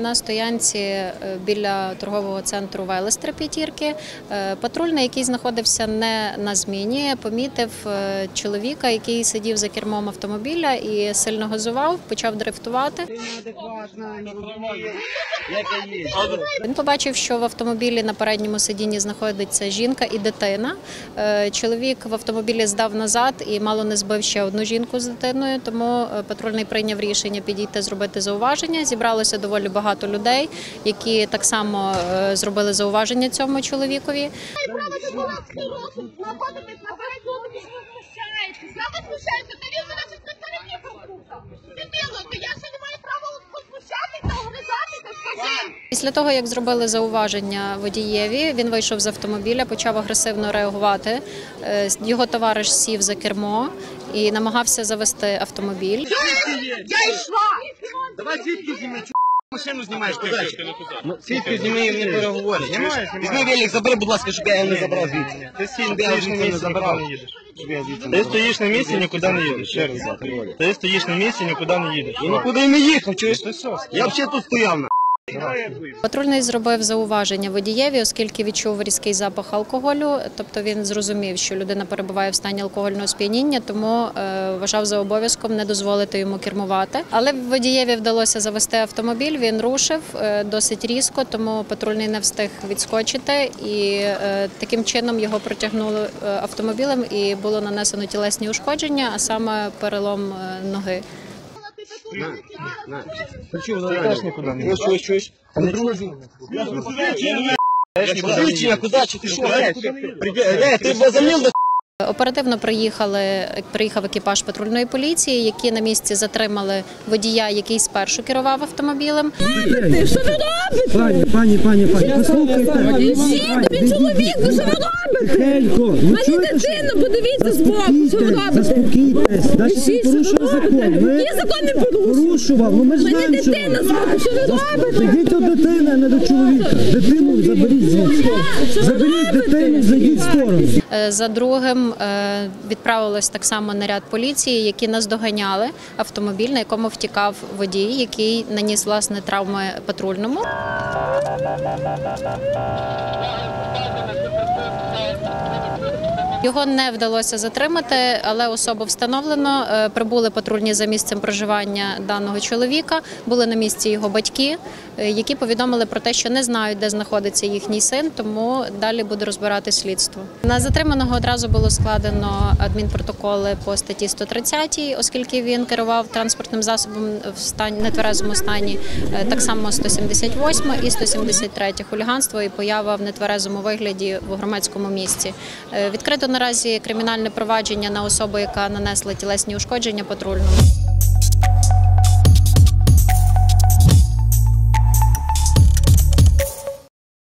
На стоянці е, біля торгового центру Велестра П'ятірки е, патрульний, який знаходився не на зміні, помітив е, чоловіка, який сидів за кермом автомобіля і сильно газував, почав дрифтувати. Він побачив, що в автомобілі на передньому сидінні знаходиться жінка і дитина. Чоловік в автомобілі здав назад і мало не збив ще одну жінку з дитиною. Тому патрульний прийняв рішення підійти зробити зауваження. Зібралося доволі багато людей, які так само е, зробили зауваження цьому чоловікові. Після того, як зробили зауваження водієві, він вийшов з автомобіля, почав агресивно реагувати. Е, Його товариш сів за кермо і намагався завести автомобіль. Я йшла. Давай чу машину знімаєш передачі. Ну, свідки зніми не переговориш. чуєш? Візьми велик, забери, будь ласка, щоб я його не забрав звідси. Ти сім, я стоїш на місці, забрав. нікуди не їдеш. Ти стоїш на місці, нікуди не їдеш. Ще раз. Ти стоїш на місці, нікуди не їдеш. Я нікуди не їхав, чуєш? Я взагалі тут стояв. Патрульний зробив зауваження водієві, оскільки відчув різкий запах алкоголю. Тобто він зрозумів, що людина перебуває в стані алкогольного сп'яніння, тому е, вважав за обов'язком не дозволити йому кермувати. Але водієві вдалося завести автомобіль. Він рушив е, досить різко, тому патрульний не встиг відскочити, і е, таким чином його протягнули автомобілем і було нанесено тілесні ушкодження, а саме перелом ноги. Ти теж нікуди не. Чуєш, чуєш? Посвідчення, куди? Чи ти що? Ти до Оперативно приїхали приїхав екіпаж патрульної поліції, які на місці затримали водія, який спершу керував автомобілем. Пані, пані, пані, пані, послухайте. Тобі чоловік, ну що ви робите? Тихенько, ну Мене чуєте, дитина, подивіться збоку, що ви Заспокійтесь, робите? заспокійтесь. Всі, що ви порушує закон. робите? Ми Я закон не порушую. порушував, ну ми ж знаємо, що... дитина збоку, що ви робите? Йдіть до дитини, а не до чоловіка. Дитину заберіть звідси. Заберіть дитину, зайдіть в сторону. Е, За другим е, відправилось так само наряд поліції, які наздоганяли автомобіль, на якому втікав водій, який наніс власне травми патрульному. Його не вдалося затримати, але особу встановлено. Е, Прибули патрульні за місцем проживання даного чоловіка. Були на місці його батьки, е, які повідомили про те, що не знають, де знаходиться їхній син, тому далі буде розбирати слідство. На затриманого одразу було складено адмінпротоколи по статті 130, оскільки він керував транспортним засобом в стані нетверезому стані. Е, Так само 178 і 173 хуліганство і поява в нетверезому вигляді в громадському місці. Відкрито наразі кримінальне провадження на особу, яка нанесла тілесні ушкодження патрульному.